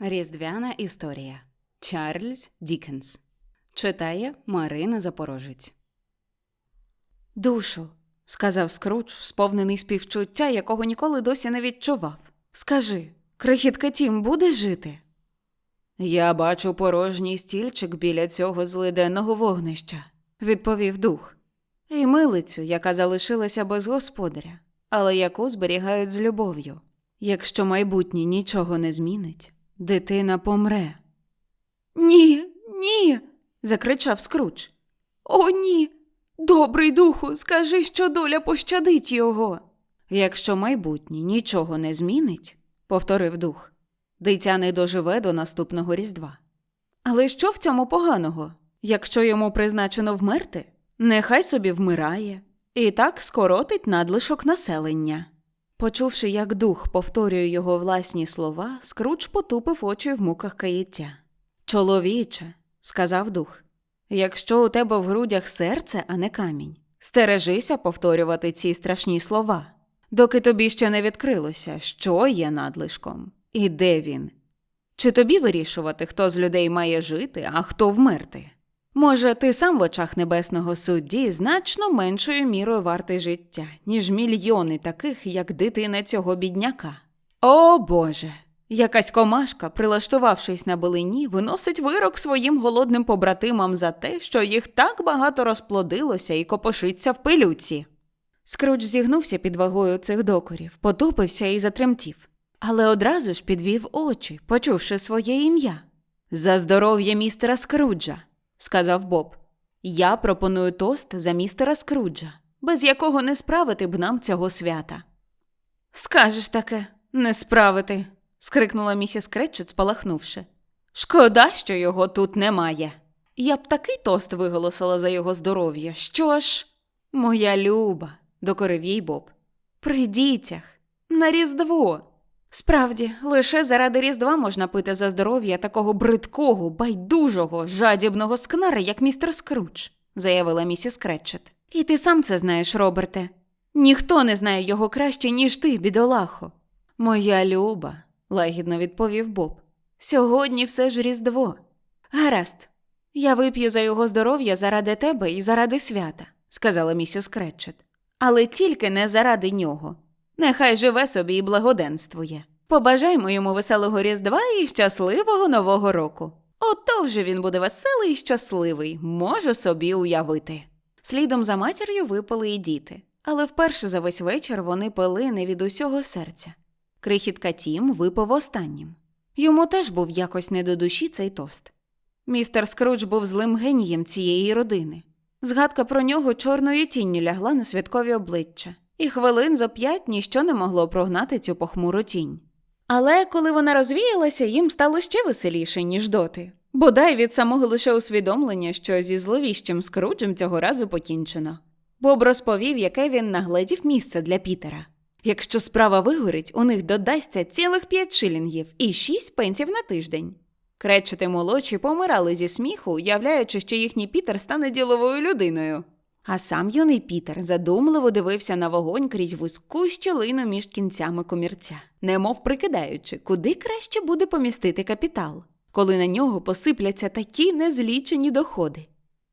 Різдвяна історія Чарльз Дікенс Читає Марина Запорожець. Душу, сказав Скрудж, сповнений співчуття, якого ніколи досі не відчував. Скажи, крихітка Тім буде жити? Я бачу порожній стільчик біля цього злиденного вогнища, відповів дух. І милицю, яка залишилася без господаря, але яку зберігають з любов'ю. Якщо майбутнє нічого не змінить, дитина помре. Ні, ні. закричав Скрудж. О, ні. Добрий духу, скажи, що доля пощадить його. Якщо майбутнє нічого не змінить, повторив дух, дитя не доживе до наступного Різдва. Але що в цьому поганого? Якщо йому призначено вмерти, нехай собі вмирає, і так скоротить надлишок населення. Почувши, як дух повторює його власні слова, Скрудж потупив очі в муках каяття. Чоловіче, сказав дух, якщо у тебе в грудях серце, а не камінь, стережися повторювати ці страшні слова, доки тобі ще не відкрилося, що є надлишком і де він. Чи тобі вирішувати, хто з людей має жити, а хто вмерти? Може, ти сам в очах небесного судді значно меншою мірою вартий життя, ніж мільйони таких, як дитина цього бідняка. О Боже! Якась комашка, прилаштувавшись на билині, виносить вирок своїм голодним побратимам за те, що їх так багато розплодилося і копошиться в пилюці. Скрудж зігнувся під вагою цих докорів, потупився і затремтів, але одразу ж підвів очі, почувши своє ім'я. За здоров'я містера Скруджа, сказав Боб. Я пропоную тост за містера Скруджа, без якого не справити б нам цього свята. Скажеш таке, не справити, скрикнула місіс Кретчет, спалахнувши. Шкода, що його тут немає. Я б такий тост виголосила за його здоров'я. Що ж, моя люба, докорив їй Боб. При дітях, на Різдво. Справді, лише заради Різдва можна пити за здоров'я такого бридкого, байдужого, жадібного скнара, як містер Скрудж, заявила місіс Кретчет. І ти сам це знаєш, Роберте. Ніхто не знає його краще, ніж ти, бідолахо. Моя люба, лагідно відповів Боб. Сьогодні все ж Різдво. Гаразд, я вип'ю за його здоров'я заради тебе і заради свята, сказала місіс Кретчет. Але тільки не заради нього. Нехай живе собі і благоденствує. Побажаймо йому веселого Різдва і щасливого Нового року. Ото вже він буде веселий і щасливий, можу собі уявити. Слідом за матір'ю випали і діти, але вперше за весь вечір вони пили не від усього серця. Крихітка Тім випив останнім. Йому теж був якось не до душі цей тост. Містер Скрудж був злим генієм цієї родини. Згадка про нього чорною тінню лягла на святкові обличчя, і хвилин зо п'ять ніщо не могло прогнати цю похмуру тінь. Але коли вона розвіялася, їм стало ще веселіше, ніж доти. Бодай від самого лише усвідомлення, що зі зловіщим Скруджем цього разу покінчено. Боб розповів, яке він нагледів місце для Пітера. Якщо справа вигорить, у них додасться цілих п'ять шилінгів і шість пенсів на тиждень. Кречети молодші помирали зі сміху, уявляючи, що їхній Пітер стане діловою людиною. А сам юний Пітер задумливо дивився на вогонь крізь вузьку щілину між кінцями комірця, немов прикидаючи, куди краще буде помістити капітал, коли на нього посипляться такі незлічені доходи.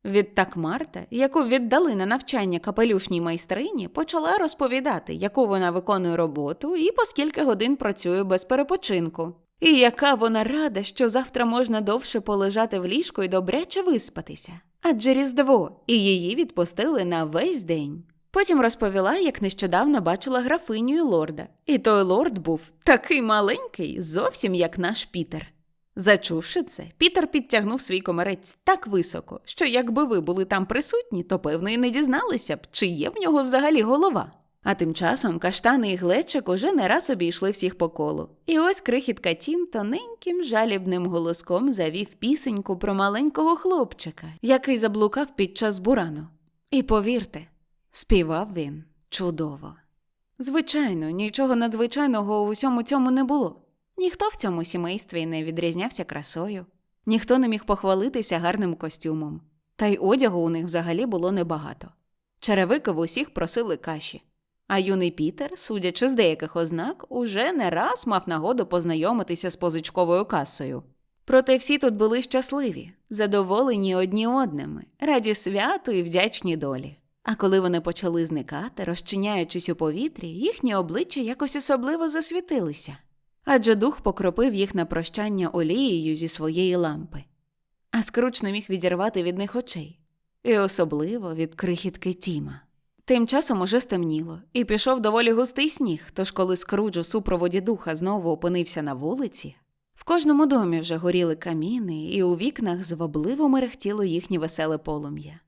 Відтак Марта, яку віддали на навчання капелюшній майстрині, почала розповідати, яку вона виконує роботу і по скільки годин працює без перепочинку. І яка вона рада, що завтра можна довше полежати в ліжку і добряче виспатися. Адже Різдво, і її відпустили на весь день. Потім розповіла, як нещодавно бачила графиню і лорда. І той лорд був такий маленький, зовсім як наш Пітер. Зачувши це, Пітер підтягнув свій комерець так високо, що якби ви були там присутні, то певно і не дізналися б, чи є в нього взагалі голова. А тим часом каштани і глечик уже не раз обійшли всіх по колу. І ось крихітка Тім тоненьким жалібним голоском завів пісеньку про маленького хлопчика, який заблукав під час бурану. І повірте, співав він чудово. Звичайно, нічого надзвичайного у всьому цьому не було. Ніхто в цьому сімействі не відрізнявся красою, ніхто не міг похвалитися гарним костюмом, та й одягу у них взагалі було небагато. Черевики в усіх просили каші, А юний Пітер, судячи з деяких ознак, уже не раз мав нагоду познайомитися з позичковою касою. Проте всі тут були щасливі, задоволені одні одними, раді святу і вдячні долі. А коли вони почали зникати, розчиняючись у повітрі, їхні обличчя якось особливо засвітилися. Адже дух покропив їх на прощання олією зі своєї лампи. А скруч не міг відірвати від них очей, і особливо від крихітки Тіма. Тим часом уже стемніло, і пішов доволі густий сніг, тож коли Скрудж у супроводі духа знову опинився на вулиці, в кожному домі вже горіли каміни, і у вікнах звабливо мерехтіло їхнє веселе полум'я.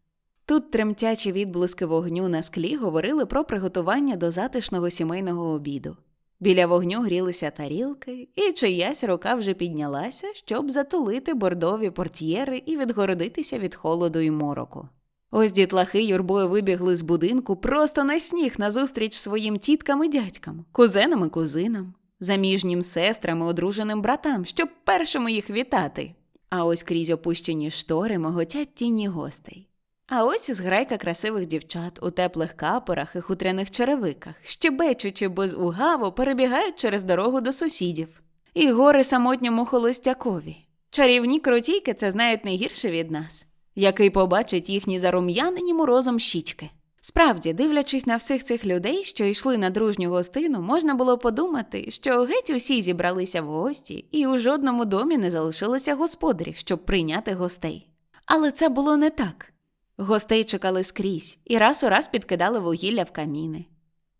Тут тремтячі відблиски вогню на склі говорили про приготування до затишного сімейного обіду. Біля вогню грілися тарілки, і чиясь рука вже піднялася, щоб затулити бордові портьєри і відгородитися від холоду і мороку. Ось дітлахи юрбою вибігли з будинку просто на сніг назустріч своїм тіткам і дядькам, кузенам і кузинам, заміжнім сестрам і одруженим братам, щоб першими їх вітати. А ось крізь опущені штори моготять тіні гостей. А ось зграйка красивих дівчат у теплих капорах і хутряних черевиках, щебечучи без угаву, перебігають через дорогу до сусідів. І гори самотньому холостякові. Чарівні крутійки це знають не гірше від нас, який побачить їхні зарум'янені морозом щічки. Справді, дивлячись на всіх цих людей, що йшли на дружню гостину, можна було подумати, що геть усі зібралися в гості, і у жодному домі не залишилося господарів, щоб прийняти гостей. Але це було не так. Гостей чекали скрізь і раз у раз підкидали вугілля в каміни.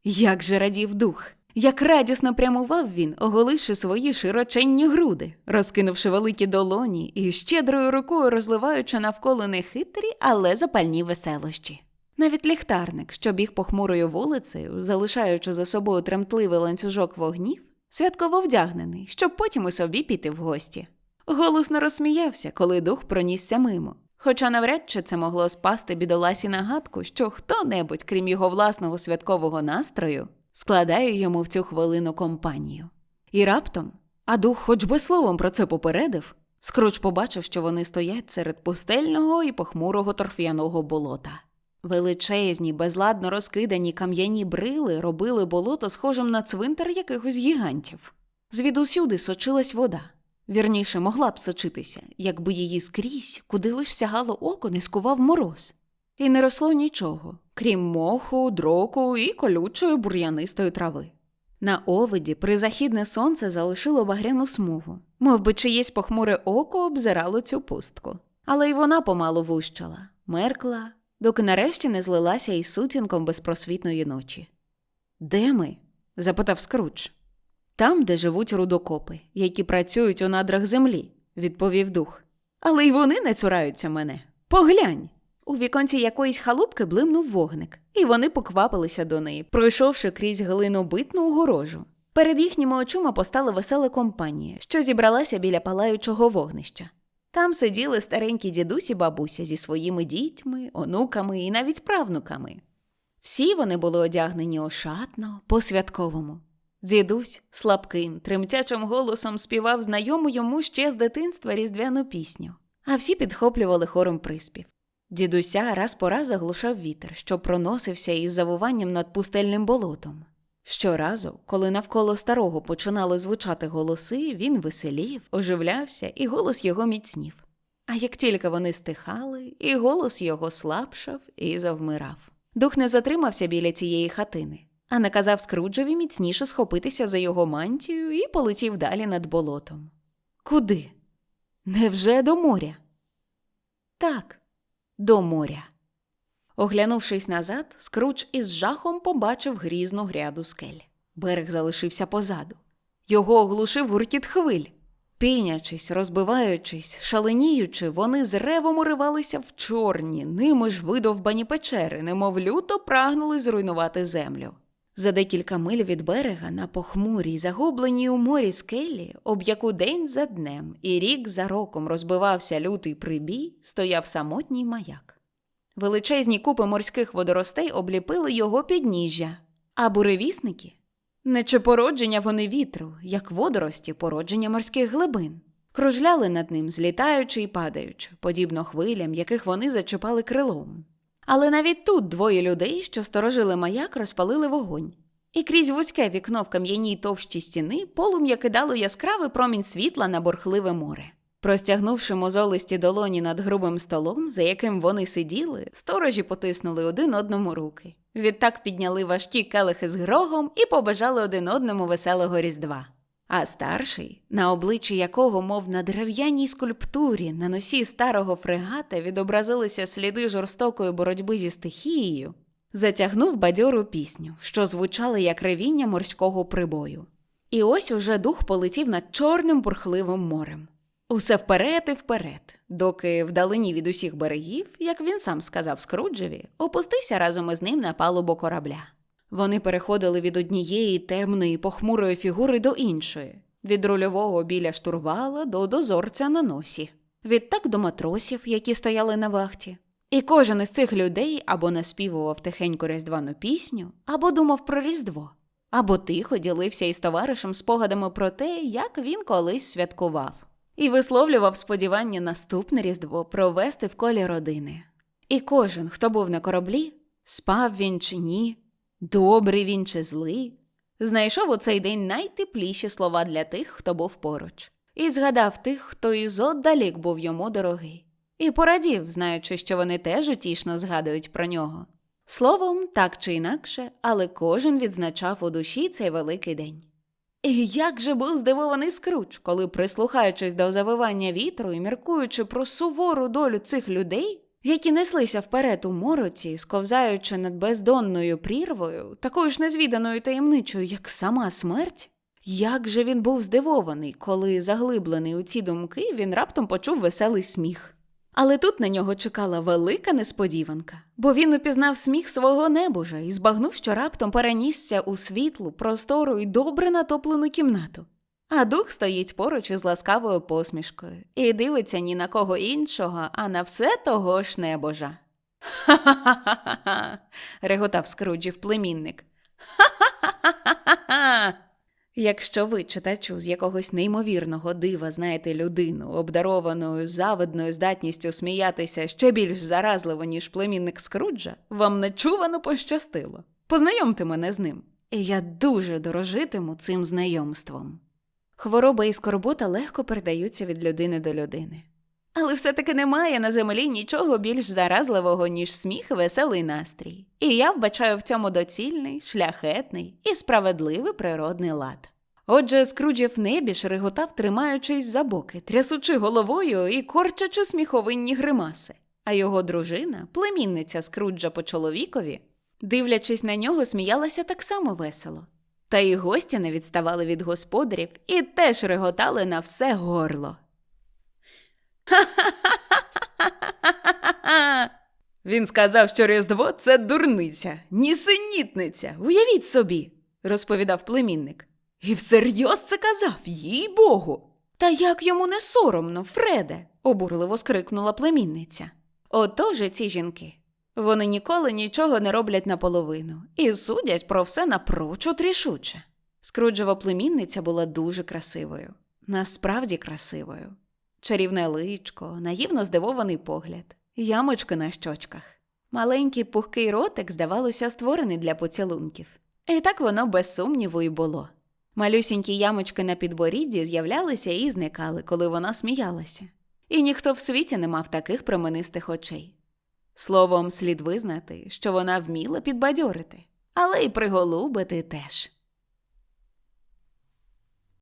Як же радів дух! Як радісно прямував він, оголивши свої широченні груди, розкинувши великі долоні і щедрою рукою розливаючи навколо нехитрі, але запальні веселощі. Навіть ліхтарник, що біг похмурою вулицею, залишаючи за собою тремтливий ланцюжок вогнів, святково вдягнений, щоб потім і собі піти в гості. Голосно розсміявся, коли дух пронісся мимо. Хоча навряд чи це могло спасти бідоласі нагадку, що хто-небудь, крім його власного святкового настрою, складає йому в цю хвилину компанію. І раптом, а дух хоч би словом про це попередив, Скруч побачив, що вони стоять серед пустельного і похмурого торф'яного болота. Величезні, безладно розкидані кам'яні брили робили болото схожим на цвинтар якихось гігантів. Звідусюди сочилась вода. Вірніше, могла б сочитися, якби її скрізь, куди лиш сягало око, не скував мороз. І не росло нічого, крім моху, дроку і колючої бур'янистої трави. На овиді призахідне сонце залишило багряну смугу, мов би чиєсь похмуре око обзирало цю пустку. Але й вона помалу вущала, меркла, доки нарешті не злилася із сутінком безпросвітної ночі. Де ми? запитав Скруч. Там, де живуть рудокопи, які працюють у надрах землі, відповів дух. Але й вони не цураються мене. Поглянь. У віконці якоїсь халупки блимнув вогник, і вони поквапилися до неї, пройшовши крізь глинобитну огорожу. Перед їхніми очима постала весела компанія, що зібралася біля палаючого вогнища. Там сиділи старенькі дідусі бабуся зі своїми дітьми, онуками і навіть правнуками. Всі вони були одягнені ошатно, по-святковому. Дідусь слабким, тремтячим голосом співав знайому йому ще з дитинства різдвяну пісню, а всі підхоплювали хором приспів. Дідуся раз по раз заглушав вітер, що проносився із завуванням над пустельним болотом. Щоразу, коли навколо старого починали звучати голоси, він веселів, оживлявся, і голос його міцнів. А як тільки вони стихали, і голос його слабшав і завмирав. Дух не затримався біля цієї хатини, а наказав Скруджеві міцніше схопитися за його мантію і полетів далі над болотом. Куди? Невже до моря? Так, до моря. Оглянувшись назад, Скруч із жахом побачив грізну гряду скель. Берег залишився позаду. Його оглушив гуркіт хвиль. Пінячись, розбиваючись, шаленіючи, вони з ревом уривалися в чорні, ними ж видовбані печери, немов люто прагнули зруйнувати землю. За декілька миль від берега на похмурій, загубленій у морі скелі, об яку день за днем і рік за роком розбивався лютий прибій, стояв самотній маяк. Величезні купи морських водоростей обліпили його підніжжя, а буревісники нече породження вони вітру, як водорості породження морських глибин, кружляли над ним, злітаючи і падаючи, подібно хвилям, яких вони зачіпали крилом. Але навіть тут двоє людей, що сторожили маяк, розпалили вогонь. І крізь вузьке вікно в кам'яній товщій стіни полум'я кидало яскравий промінь світла на борхливе море. Простягнувши мозолисті долоні над грубим столом, за яким вони сиділи, сторожі потиснули один одному руки. Відтак підняли важкі келихи з грогом і побажали один одному веселого різдва. А старший, на обличчі якого, мов на дерев'яній скульптурі, на носі старого фрегата відобразилися сліди жорстокої боротьби зі стихією, затягнув бадьору пісню, що звучала як ревіння морського прибою. І ось уже дух полетів над чорним бурхливим морем. Усе вперед і вперед, доки вдалині від усіх берегів, як він сам сказав Скруджеві, опустився разом із ним на палубу корабля. Вони переходили від однієї темної похмурої фігури до іншої, від рульового біля штурвала до дозорця на носі, відтак до матросів, які стояли на вахті. І кожен із цих людей або наспівував тихеньку різдвяну пісню, або думав про Різдво, або тихо ділився із товаришем спогадами про те, як він колись святкував, і висловлював сподівання наступне Різдво провести в колі родини. І кожен, хто був на кораблі, спав він чи ні, добрий він чи злий, знайшов у цей день найтепліші слова для тих, хто був поруч, і згадав тих, хто із отдалік був йому дорогий, і порадів, знаючи, що вони теж утішно згадують про нього. Словом, так чи інакше, але кожен відзначав у душі цей великий день. І як же був здивований скруч, коли, прислухаючись до завивання вітру і міркуючи про сувору долю цих людей, які неслися вперед у мороці, сковзаючи над бездонною прірвою, такою ж незвіданою таємничою, як сама смерть, як же він був здивований, коли, заглиблений у ці думки, він раптом почув веселий сміх. Але тут на нього чекала велика несподіванка, бо він упізнав сміх свого небожа і збагнув, що раптом перенісся у світлу, простору і добре натоплену кімнату. А дух стоїть поруч із ласкавою посмішкою і дивиться ні на кого іншого, а на все того ж небожа. Ха-ха-ха-ха. реготав Скруджів племінник. Ха-ха-ха-ха. Якщо ви, читачу, з якогось неймовірного дива знаєте людину, обдарованою завидною здатністю сміятися ще більш заразливо, ніж племінник Скруджа, вам нечувано пощастило. Познайомте мене з ним. І я дуже дорожитиму цим знайомством. Хвороба і скорбота легко передаються від людини до людини. Але все-таки немає на землі нічого більш заразливого, ніж сміх і веселий настрій. І я вбачаю в цьому доцільний, шляхетний і справедливий природний лад. Отже, Скруджів небіж реготав, тримаючись за боки, трясучи головою і корчачи сміховинні гримаси. А його дружина, племінниця Скруджа по чоловікові, дивлячись на нього, сміялася так само весело. Та й гості не відставали від господарів і теж реготали на все горло. Він сказав, що Різдво це дурниця, нісенітниця. Уявіть собі, розповідав племінник. І всерйоз це казав, їй богу. Та як йому не соромно, Фреде, обурливо скрикнула племінниця. Отож ці жінки. Вони ніколи нічого не роблять наполовину і судять про все напрочуд рішуче. Скруджева племінниця була дуже красивою, насправді красивою. Чарівне личко, наївно здивований погляд, ямочки на щочках. Маленький пухкий ротик, здавалося, створений для поцілунків. І так воно без сумніву і було. Малюсінькі ямочки на підборідді з'являлися і зникали, коли вона сміялася. І ніхто в світі не мав таких променистих очей. Словом, слід визнати, що вона вміла підбадьорити, але й приголубити теж.